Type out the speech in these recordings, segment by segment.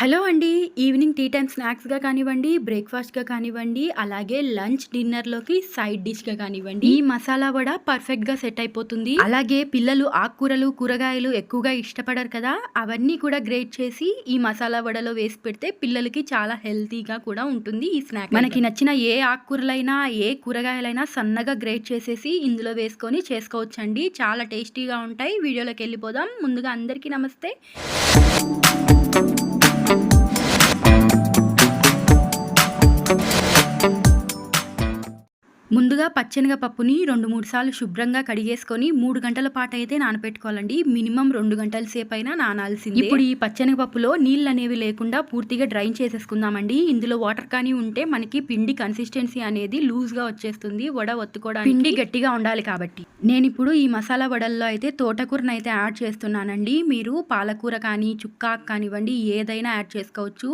Hello అండి. Evening tea time స్నాక్స్గా కానివ్వండి బ్రేక్ఫాస్ట్గా కానివ్వండి అలాగే లంచ్ డిన్నర్లోకి సైడ్ డిష్గా కానివ్వండి. ఈ మసాలా వడ పర్ఫెక్ట్గా సెట్ అయిపోతుంది. అలాగే పిల్లలు ఆకుకూరలు కూరగాయలు ఎక్కువగా ఇష్టపడరు కదా. అవన్నీ కూడా గ్రేట్ చేసి ఈ మసాలా వడలో వేసి పెడితే పిల్లలకి చాలా హెల్తీగా కూడా ఉంటుంది ఈ స్నాక్. మనకి నచ్చిన ఏ ఆకుకూరలైనా ఏ కూరగాయలైనా సన్నగా గ్రేట్ చేసేసి ఇందులో వేసుకొని చేసుకోవచ్చండి. చాలా టేస్టీగా ఉంటాయి. వీడియోలోకి వెళ్ళిపోదాం. ముందుగా అందరికీ నమస్తే. Thank you. ముందుగా పచ్చెనగపప్పుని రెండు మూడు సార్లు శుభ్రంగా కడిగేసుకొని మూడు గంటల పాటు అయితే నానపెట్టుకోవాలండి. మినిమం రెండు గంటల సేపు అయినా నానాల్సింది. ఇప్పుడు ఈ పచ్చెనగపప్పులో నీళ్ళు అనేవి లేకుండా పూర్తిగా డ్రైన్ చేసేసుకుందామండి. ఇందులో వాటర్ కానీ ఉంటే మనకి పిండి కన్సిస్టెన్సీ అనేది లూజ్గా వచ్చేస్తుంది వడ ఒత్తుకోవడానికి పిండి గట్టిగా ఉండాలి కాబట్టి. నేను ఇప్పుడు ఈ మసాలా వడల్లో అయితే తోటకూరను అయితే యాడ్ చేస్తున్నానండి. మీరు పాలకూర కానీ చుక్కాకు కానివ్వండి ఏదైనా యాడ్ చేసుకోవచ్చు.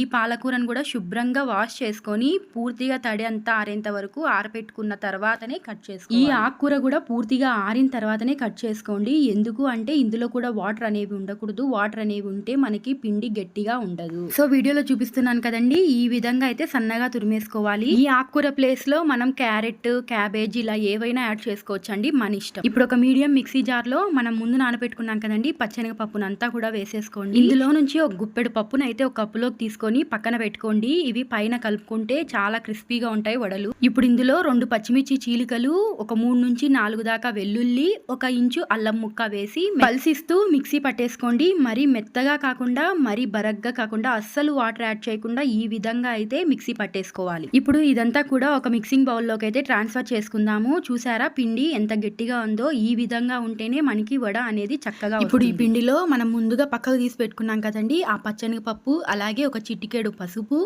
ఈ పాలకూరను కూడా శుభ్రంగా వాష్ చేసుకొని పూర్తిగా తడి అంతా ఆరేంత వరకు ఆరపెట్టి పెట్టుకున్న తర్వాతనే కట్ చేసుకో ఈ ఆకుకూర కూడా పూర్తిగా ఆరిన తర్వాతనే కట్ చేసుకోండి. ఎందుకు అంటే ఇందులో కూడా వాటర్ అనేవి ఉండకూడదు. వాటర్ అనేవి ఉంటే మనకి పిండి గట్టిగా ఉండదు. సో వీడియోలో చూపిస్తున్నాను కదండి. ఈ విధంగా అయితే సన్నగా తురిమేసుకోవాలి. ఈ ఆకుకూర ప్లేస్లో మనం క్యారెట్ క్యాబేజ్ ఇలా ఏవైనా యాడ్ చేసుకోవచ్చు అండి మన ఇష్టం. ఇప్పుడు ఒక మీడియం మిక్సీ జార్లో మనం ముందు నానబెట్టుకున్నాం కదండి. పచ్చనగ పప్పును అంతా కూడా వేసేసుకోండి. ఇందులో నుంచి ఒక గుప్పెడు పప్పును అయితే ఒక కప్పులోకి తీసుకొని పక్కన పెట్టుకోండి. ఇవి పైన కలుపుకుంటే చాలా క్రిస్పీగా ఉంటాయి వడలు. ఇప్పుడు ఇందులో రెండు పచ్చిమిర్చి చీలికలు ఒక మూడు నుంచి నాలుగు దాకా వెల్లుల్లి ఒక ఇంచు అల్లం ముక్క వేసి పల్సిస్తూ మిక్సీ పట్టేసుకోండి. మరి మెత్తగా కాకుండా మరి బరగ్గా కాకుండా అస్సలు వాటర్ యాడ్ చేయకుండా ఈ విధంగా అయితే మిక్సీ పట్టేసుకోవాలి. ఇప్పుడు ఇదంతా కూడా ఒక మిక్సింగ్ బౌల్లోకి అయితే ట్రాన్స్ఫర్ చేసుకుందాము. చూసారా పిండి ఎంత గట్టిగా ఉందో? ఈ విధంగా ఉంటేనే మనకి వడ అనేది చక్కగా ఇప్పుడు ఈ పిండిలో మనం ముందుగా పక్కకు తీసి పెట్టుకున్నాం కదండి. ఆ పచ్చనిపప్పు అలాగే ఒక చిటికెడు పసుపు.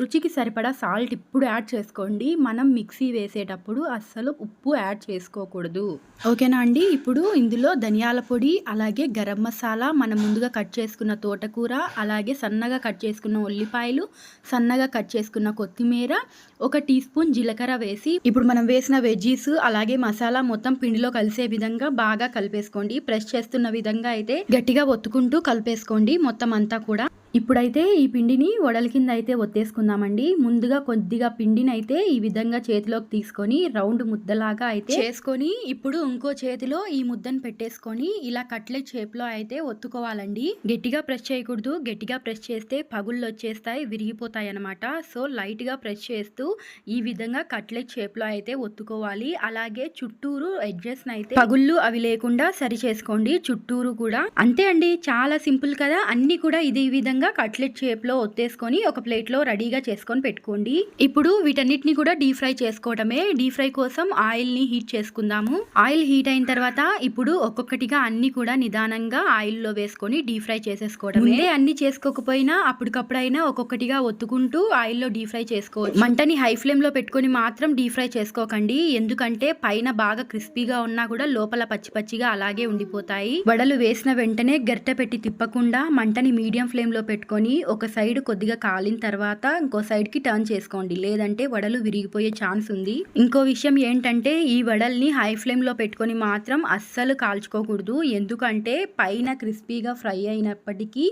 రుచికి సరిపడా సాల్ట్ ఇప్పుడు యాడ్ చేసుకోండి. మనం మిక్సీ వేసి వేసేటప్పుడు అస్సలు ఉప్పు యాడ్ చేసుకోకూడదు. ఓకేనా అండి? ఇప్పుడు ఇందులో ధనియాల పొడి అలాగే గరం మసాలా మనం ముందుగా కట్ చేసుకున్న తోటకూర అలాగే సన్నగా కట్ చేసుకున్న ఉల్లిపాయలు సన్నగా కట్ చేసుకున్న కొత్తిమీర ఒక టీ స్పూన్ జీలకర్ర వేసి ఇప్పుడు మనం వేసిన వెజ్జీస్ అలాగే మసాలా మొత్తం పిండిలో కలిసే విధంగా బాగా కలిపేసుకోండి. ప్రెస్ చేస్తున్న విధంగా అయితే గట్టిగా ఒత్తుకుంటూ కలిపేసుకోండి. మొత్తం అంతా కూడా ఇప్పుడైతే ఈ పిండిని వడల కింద అయితే ఒత్తేసుకుందామండి. ముందుగా కొద్దిగా పిండిని అయితే ఈ విధంగా చేతిలోకి తీసుకొని రౌండ్ ముద్దలాగా అయితే చేసుకొని ఇప్పుడు ఇంకో చేతిలో ఈ ముద్దను పెట్టేసుకొని ఇలా కట్లెట్ షేప్లో అయితే ఒత్తుకోవాలండి. గట్టిగా ప్రెస్ చేయకూడదు. గట్టిగా ప్రెస్ చేస్తే పగుళ్ళు వచ్చేస్తాయి విరిగిపోతాయి అనమాట సో లైట్గా ప్రెస్ చేస్తూ ఈ విధంగా కట్లెట్ షేప్లో అయితే ఒత్తుకోవాలి. అలాగే చుట్టూరు ఎడ్జెస్ అయితే పగుళ్ళు అవి లేకుండా సరి చేసుకోండి చుట్టూరు కూడా. అంతే అండి. చాలా సింపుల్ కదా. అన్ని కూడా ఇది ఈ విధంగా విధంగా కట్లెట్ షేప్లో ఒత్తేసుకొని ఒక ప్లేట్లో రెడీగా చేసుకొని పెట్టుకోండి. ఇప్పుడు వీటన్నిటిని కూడా డీప్ ఫ్రై చేసుకోవడమే డీప్ ఫ్రై కోసం ఆయిల్ని హీట్ చేసుకుందాము. ఆయిల్ హీట్ అయిన తర్వాత ఇప్పుడు ఒక్కొక్కటిగా అన్ని కూడా నిదానంగా ఆయిల్లో వేసుకొని డీప్ ఫ్రై చేసేసుకోవడమే అన్ని చేసుకోకపోయినా అప్పటికప్పుడైనా ఒక్కొక్కటిగా ఒత్తుకుంటూ ఆయిల్లో డీప్ ఫ్రై చేసుకోవచ్చు. మంటని హై ఫ్లేమ్లో పెట్టుకొని మాత్రం డీప్ ఫ్రై చేసుకోకండి. ఎందుకంటే పైన బాగా క్రిస్పీగా ఉన్నా కూడా లోపల పచ్చి పచ్చిగా అలాగే ఉండిపోతాయి. వడలు వేసిన వెంటనే గరిట పెట్టి తిప్పకుండా మంటని మీడియం ఫ్లేమ్లో పెట్టి పెట్టుకొని ఒక సైడ్ కొద్దిగా కాలిన తర్వాత ఇంకో సైడ్కి టర్న్ చేసుకోండి. లేదంటే వడలు విరిగిపోయే ఛాన్స్ ఉంది. ఇంకో విషయం ఏంటంటే ఈ వడల్ని హై ఫ్లేమ్లో పెట్టుకొని మాత్రం అస్సలు కాల్చుకోకూడదు. ఎందుకంటే పైన క్రిస్పీగా ఫ్రై అయినప్పటికీ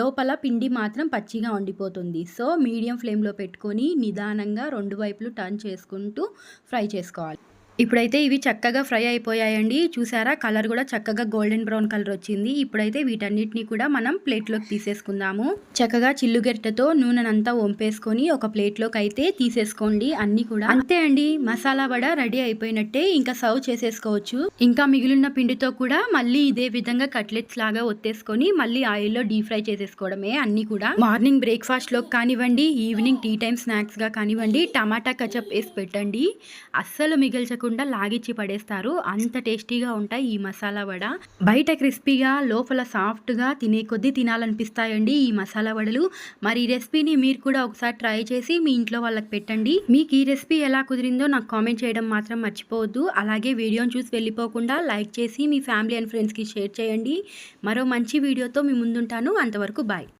లోపల పిండి మాత్రం పచ్చిగా ఉండిపోతుంది. సో మీడియం ఫ్లేమ్లో పెట్టుకొని నిదానంగా రెండు వైపులు టర్న్ చేసుకుంటూ ఫ్రై చేసుకోవాలి. ఇప్పుడైతే ఇవి చక్కగా ఫ్రై అయిపోయాయండి. చూసారా? కలర్ కూడా చక్కగా గోల్డెన్ బ్రౌన్ కలర్ వచ్చింది. ఇప్పుడైతే వీటన్నిటిని కూడా మనం ప్లేట్లోకి తీసేసుకుందాము. చక్కగా చిల్లుగెట్టతో నూనెనంతా వంపేసుకొని ఒక ప్లేట్లోకి అయితే తీసేసుకోండి అన్ని కూడా. అంతే అండి. మసాలా వడ రెడీ అయిపోయినట్టే ఇంకా సర్వ్ చేసేసుకోవచ్చు. ఇంకా మిగిలిన పిండితో కూడా మళ్ళీ ఇదే విధంగా కట్లెట్స్ లాగా ఒత్తేసుకొని మళ్ళీ ఆయిల్లో డీప్ ఫ్రై చేసేసుకోవడమే అన్ని కూడా. మార్నింగ్ బ్రేక్ఫాస్ట్లో కానివ్వండి ఈవినింగ్ టీ టైం స్నాక్స్గా కానివ్వండి టమాటా కచప్ వేసి పెట్టండి. అస్సలు మిగిల్చకుండా లేకుండా లాగిచ్చి పడేస్తారు. అంత టేస్టీగా ఉంటాయి ఈ మసాలా వడ. బయట క్రిస్పీగా లోపల సాఫ్ట్గా తినే కొద్దీ తినాలనిపిస్తాయండి ఈ మసాలా వడలు. మరి ఈ రెసిపీని మీరు కూడా ఒకసారి ట్రై చేసి మీ ఇంట్లో వాళ్ళకి పెట్టండి. మీకు ఈ రెసిపీ ఎలా కుదిరిందో నాకు కామెంట్ చేయడం మాత్రం మర్చిపోవద్దు. అలాగే వీడియోని చూసి వెళ్ళిపోకుండా లైక్ చేసి మీ ఫ్యామిలీ అండ్ ఫ్రెండ్స్కి షేర్ చేయండి. మరో మంచి వీడియోతో మీ ముందుంటాను. అంతవరకు బాయ్.